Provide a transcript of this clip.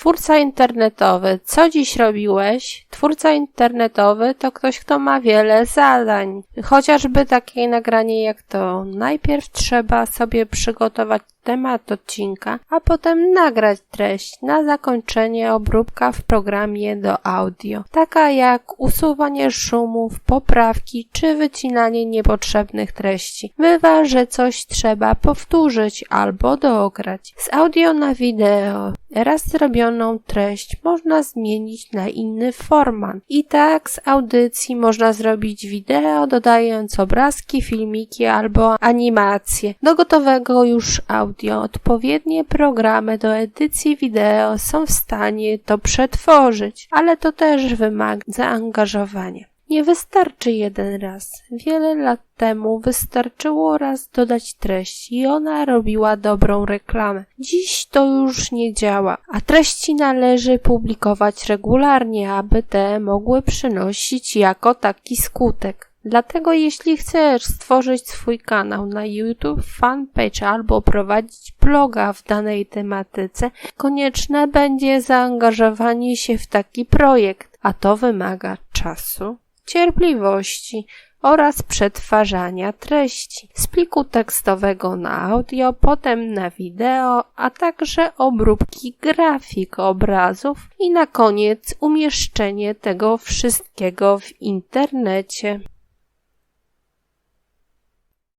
Twórca internetowy, co dziś robiłeś? Twórca internetowy to ktoś, kto ma wiele zadań. Chociażby takie nagranie jak to. Najpierw trzeba sobie przygotować temat odcinka, a potem nagrać treść. Na zakończenie obróbka w programie do audio, taka jak usuwanie szumów, poprawki czy wycinanie niepotrzebnych treści. Bywa, że coś trzeba powtórzyć albo dograć. Z audio na wideo raz treść można zmienić na inny format. I tak z audycji można zrobić wideo, dodając obrazki, filmiki albo animacje. Do gotowego już audio odpowiednie programy do edycji wideo są w stanie to przetworzyć, ale to też wymaga zaangażowania. Nie wystarczy jeden raz. Wiele lat temu wystarczyło raz dodać treść i ona robiła dobrą reklamę. Dziś to już nie działa, a treści należy publikować regularnie, aby te mogły przynosić jako taki skutek. Dlatego jeśli chcesz stworzyć swój kanał na YouTube, fanpage albo prowadzić bloga w danej tematyce, konieczne będzie zaangażowanie się w taki projekt, a to wymaga czasu, cierpliwości oraz przetwarzania treści z pliku tekstowego na audio, potem na wideo, a także obróbki grafik, obrazów i na koniec umieszczenie tego wszystkiego w internecie.